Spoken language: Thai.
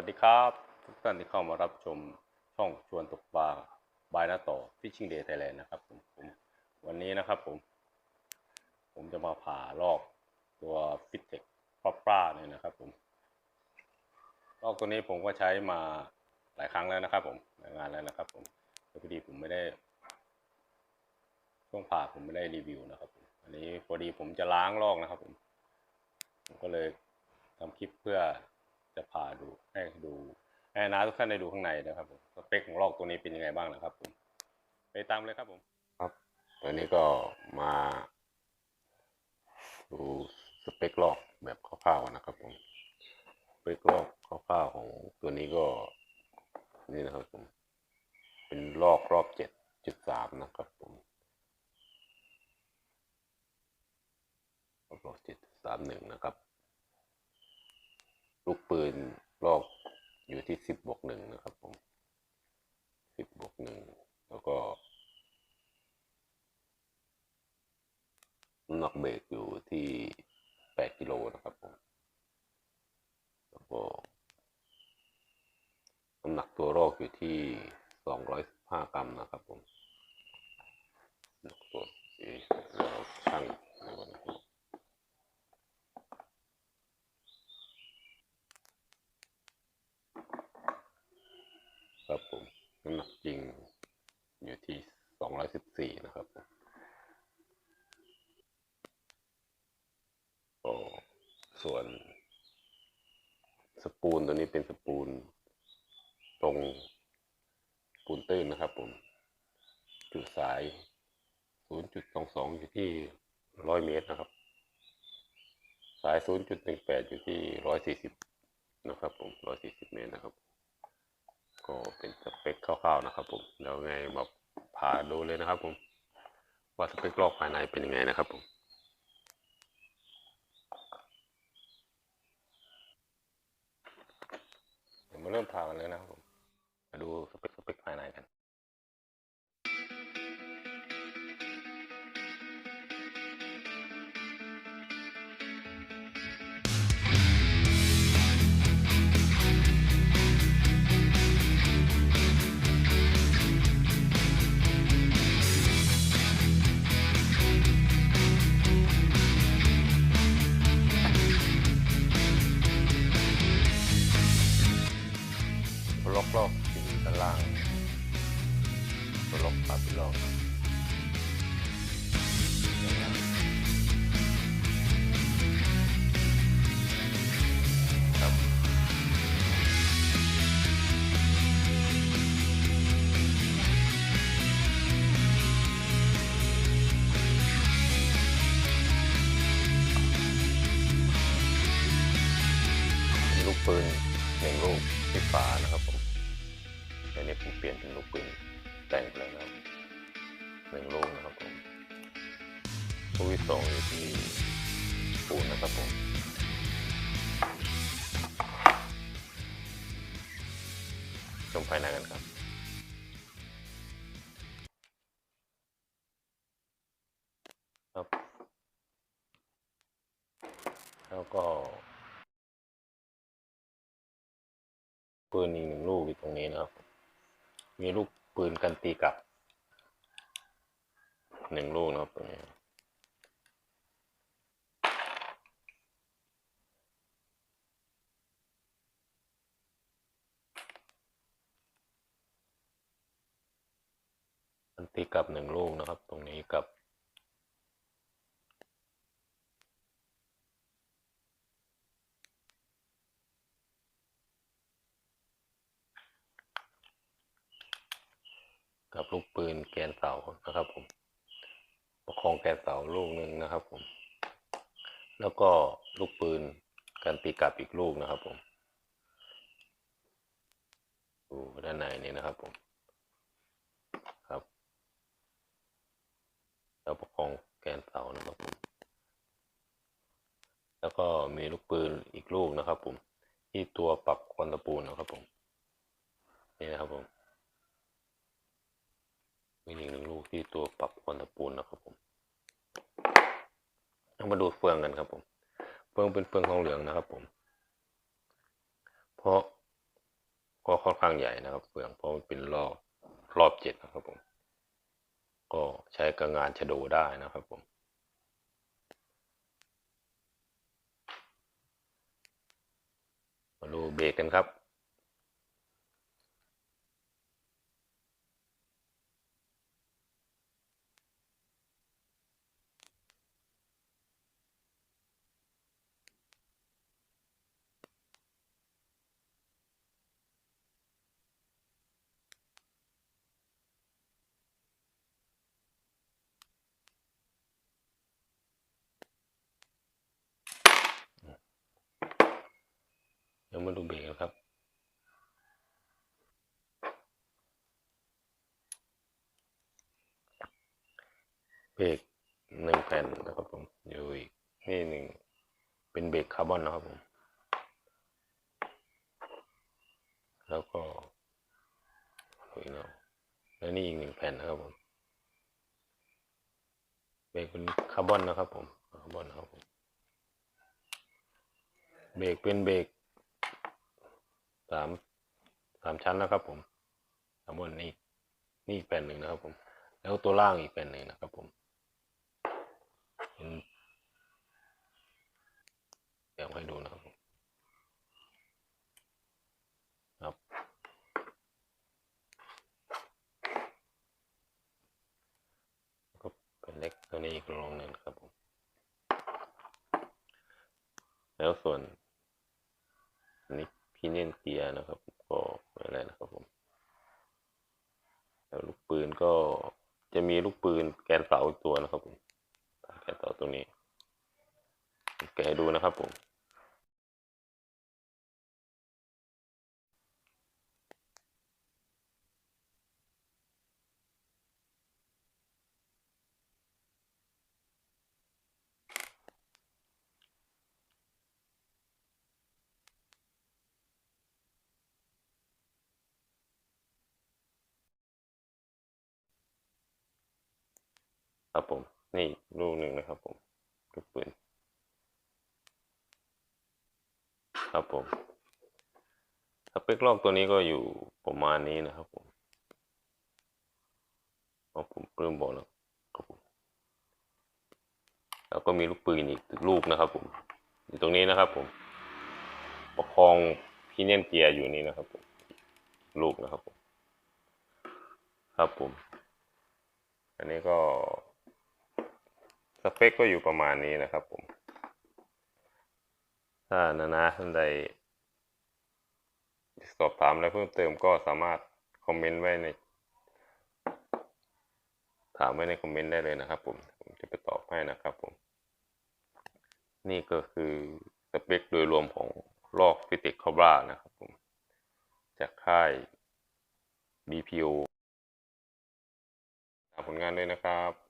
วัสดีครับ ทุกท่านที่เข้ามารับชมช่องชวนตกปลาบายนาต่อ Fishing Day Thailand นะครับผมผมวันนี้นะครับผม ผมจะมาผ่าลอกตัว f i t t e c ปลาปลาเนี่ยนะครับผมลอกตัวนี้ผมก็ใช้มาหลายครั้งแล้วนะครับ ผมหลายงานแล้วนะครับ ผมแต่พอดีผมไม่ได้ช่วงผ่าผมไม่ได้รีวิวนะครับผมอันนี้พอดีผมจะล้างลอกนะครับ ผมผมก็เลยทำคลิปเพื่อ จะพาดูให้ดูให้นาทุกท่านได้ดูข้างในนะครับผมสเปคของลอกตัวนี้เป็นยังไงบ้างนะครับผมไปตามเลยครับผมครับตอนนี้ก็มาดูสเปคลอกแบบคร่าวๆนะครับผมสเปคลอกคร่าวๆของตัวนี้ก็นี่นะครับผมเป็นลอกรอบเจ็ดจุดสามนะครับผมลอกเจ็ดสามหนึ่งนะครับ ลูกปืนลอกอยู่ที่สิบบวกหนึ่งนะครับผมสิบบวกหนึ่งแล้วก็น้ำหนักเบรกอยู่ที่แปดกิโลนะครับผมแล้วก็น้ำหนักตัวลอกอยู่ที่สองร้อยห้ากรัมนะครับผมน้ำหนักตัวที่เราชั่งในวันนี้ ครับผมน้ำหนักจริงอยู่ที่สองร้อยสิบสี่นะครับผมก็ ส่วน สปูนตัวนี้เป็นสปูน ตรงปูนตื้นนะครับผม จุดสาย 0.22 อยู่ที่ 100 เมตรนะครับ สาย 0.18 อยู่ที่ 140 นะครับผม 140 เมตรนะครับ ก็เป็นสเปคคร่าวๆนะครับผมเดี๋ยวไงมาพาดูเลยนะครับผม ว่าสเปคลอกภายในเป็นยังไงนะครับผม เดี๋ยวมาเริ่มากันเลยนะครับผม ล็อกลอกสีด้านล่างตัวล็อกปาปิลอกลูกปืนหนึ่งลูกที่ฝานะ นี้ผมเปลี่ยนเป็นลูกปืนแต่งไปแล้วนะครับหนึ่งลูกนะครับผมลูกที่สองอยู่ที่ปูนนะครับผมชมภายในกันครับครับ แล้วก็ปืนอีกหนึ่งลูกอยู่ตรงนี้นะครับ มีลูกปืนกันตีกลับหนึ่งลูกนะครับตรงนี้กันตีกลับหนึ่งลูกนะครับตรงนี้ กับลูกปืนแกนเสานะครับผม ประคองแกนเสาลูกหนึ่งนะครับผม แล้วก็ลูกปืนกันตีกลับอีกลูกนะครับผมดูด้านในนี้นะครับผม ครับแล้วประคองแกนเสานะครับผม แล้วก็มีลูกปืนอีกลูกนะครับผม ที่ตัวปรับควันตะปูนนะครับผม นี่นะครับผม มีอีกหนึ่งลูกที่ตัวปรับควนตะปูนนะครับผมเรามาดูเฟืองกันครับผม เฟืองเป็นเฟืองทองเหลืองนะครับผม เพราะก็ค่อนข้างใหญ่นะครับ เฟืองเพราะมันเป็นรอบรอบเจ็ดนะครับผม ก็ใช้กับงานชะโดได้นะครับผมมาดูเบรกกันครับ เดี๋ยวมาดูเบรกครับ เบรกหนึ่งแผ่นนะครับผมอยู่อีกนี่หนึ่งเป็นเบรกคาร์บอนนะครับผม แล้วก็ดูอีกเนาะแล้วนี่อีกหนึ่งแผ่นนะครับผมเบรกเป็นคาร์บอนนะครับผมคาร์บอนนะครับผมเบรกเป็นเบรก สามสามชั้นนะครับ ผมคาร์บนนี่นี่อีกแผ่นหนึ่งนะครับ ผม แล้วตัวล่างอีกแผ่นหนึ่งนะครับ ผมเดี๋ยวให้ดูนะครับครับก็เป็นเล็กตัวนี้อีกรองหนึ่งครับผม แล้วส่วนนี้ พีเนียนเกียร์นะครับ ก็ไม่อะไรนะครับผมแล้วลูกปืนก็จะมีลูกปืนแกนเสาอีกตัวนะครับผมแกนเสาตัวนี้แกดูนะครับผม ครับผม นี่ลูกหนึ่งนะครับผมลูกปืนครับผมสเปคลอกตัวนี้ก็อยู่ประมาณนี้นะครับผมเอาผมเริ่มบอกแล้วครับผมแล้วก็มีลูกปืนอีกลูกนะครับผมอยู่ตรงนี้นะครับผม ประคองพีเนียนเกียร์อยู่นี่นะครับผมลูกนะครับผม ครับผม อันนี้ก็ สเปคก็อยู่ประมาณนี้นะครับผม ถ้านานาท่านใดสอบถามอะไรเพิ่มเติมก็สามารถคอมเมนต์ไว้ใน ถามไว้ในคอมเมนต์ได้เลยนะครับผม ผมจะไปตอบให้นะครับผม นี่ก็คือสเปคโดยรวมของลอกฟิติกคอบรานะครับผม จากค่าย BPO ตามผลงานด้วยนะครับ